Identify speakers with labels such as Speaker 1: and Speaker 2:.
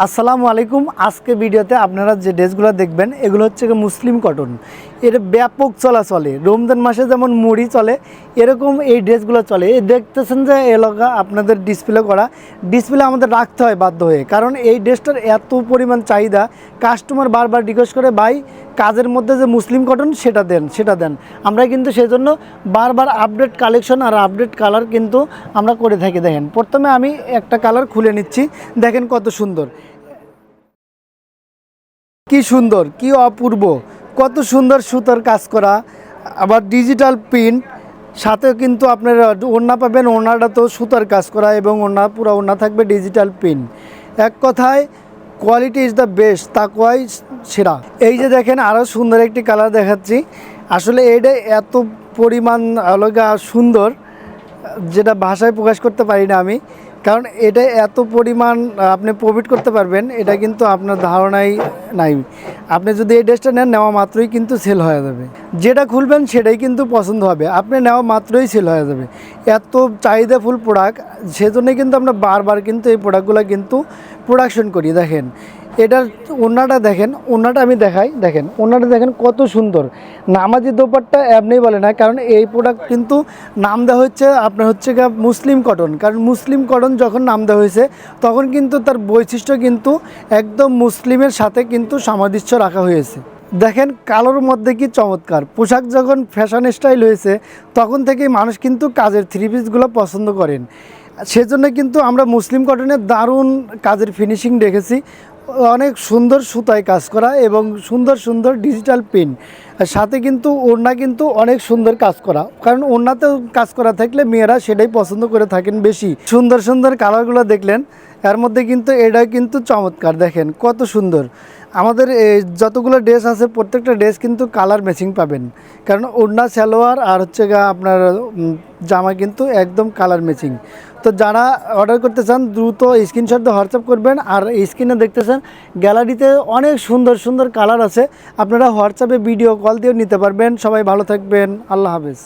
Speaker 1: আসসালামু আলাইকুম। আজকে ভিডিওতে আপনারা যে ড্রেসগুলো দেখবেন, এগুলো হচ্ছে মুসলিম কটন এর ব্যাপক চলা চলে রমজান মাসে যেমন মুড়ি চলে, এরকম এই ড্রেসগুলো চলে। এই দেখতেছেন যে এলাকা আপনাদের ডিসপ্লে করা। ডিসপ্লে আমাদের রাখতে হয় বাধ্য হয়ে। কারণ এই ড্রেসটার এত পরিমাণ চাহিদা কাস্টমার বারবার রিকোয়েস্ট করে, ভাই, কাজের মধ্যে যে মুসলিম কটন সেটা দেন সেটা দেন। আমরা কিন্তু সেজন্য বারবার আপডেট কালেকশন আর আপডেট কালার কিন্তু আমরা করে থাকি। দেখেন, প্রথমে আমি একটা কালার খুলে নিচ্ছি। দেখেন কত সুন্দর। কি সুন্দর, কি অপূর্ব, কত সুন্দর সুতোর কাজ করা। আবার ডিজিটাল প্রিন্ট সাথে কিন্তু আপনার ওড়না পাবেন ওড়নাটা তো সুতার কাজ করা এবং ওড়না, পুরো ওড়না থাকবে ডিজিটাল প্রিন্ট এক কথায় কোয়ালিটি ইজ দ্য বেস্ট তা কয় সেরা। এই যে দেখেন আরও সুন্দর একটি কালার দেখাচ্ছি। আসলে এটা এত পরিমাণ আলগা সুন্দর, যেটা ভাষায় প্রকাশ করতে পারি না আমি। কারণ এটা এত পরিমাণ, আপনি প্রফিট করতে পারবেন, এটা কিন্তু আপনার ধারণাই নাই। আপনি যদি এই ড্রেসটা নেন, নেওয়া মাত্রই কিন্তু সেল হয়ে যাবে। যেটা খুলবেন, সেটাই কিন্তু পছন্দ হবে। আপনি নেওয়া মাত্রই সেল হয়ে যাবে। এত চাহিদাফুল প্রোডাক্ট সেজন্যই কিন্তু আমরা বারবার কিন্তু এই প্রোডাক্টগুলো কিন্তু প্রোডাকশন করি, দেখেন। এটার ওনাটা দেখেন, ওনাটা আমি দেখাই, দেখেন, ওনাটা দেখেন কত সুন্দর। নামাজি দোপারটা এমনি বলে না, কারণ এই প্রোডাক্ট কিন্তু নাম দেওয়া হচ্ছে আপনার হচ্ছে গিয়ে মুসলিম কটন কারণ মুসলিম কটন যখন নাম দেওয়া হয়েছে, তখন কিন্তু তার বৈশিষ্ট্য কিন্তু একদম মুসলিমের সাথে কিন্তু সামঞ্জস্য রাখা হয়েছে। দেখেন কালোর মধ্যে কি চমৎকার। পোশাক যখন ফ্যাশন স্টাইল হয়েছে, তখন থেকেই মানুষ কিন্তু কাজের থ্রি পিসগুলো পছন্দ করেন। সেজন্য কিন্তু আমরা মুসলিম কটনের দারুণ কাজের ফিনিশিং দেখেছি। অনেক সুন্দর সুতায় কাজ করা এবং সুন্দর সুন্দর ডিজিটাল পেন সাথে কিন্তু ওড়না কিন্তু অনেক সুন্দর কাজ করা। কারণ ওড়নাতেও কাজ করা থাকলে মেয়েরা সেটাই পছন্দ করে থাকেন বেশি। সুন্দর সুন্দর কালারগুলো দেখলেন, এর মধ্যে কিন্তু এটা কিন্তু চমৎকার, দেখেন কত সুন্দর। আমাদের যতগুলো ড্রেস আছে, প্রত্যেকটা ড্রেস কিন্তু কালার ম্যাচিং পাবেন। কারণ ওড়না, সালোয়ার আর হচ্ছে আপনার জামা কিন্তু একদম কালার ম্যাচিং। তো যারা অর্ডার করতে চান, দ্রুত স্ক্রিনশট দিয়ে হোয়াটসঅ্যাপ করবেন আর স্ক্রিনে দেখতেছেন গ্যালারিতে অনেক সুন্দর সুন্দর কালার আছে। আপনারা হোয়াটসঅ্যাপে ভিডিও কল দিয়েও নিতে পারবেন। সবাই ভালো থাকবেন। আল্লাহ হাফেজ।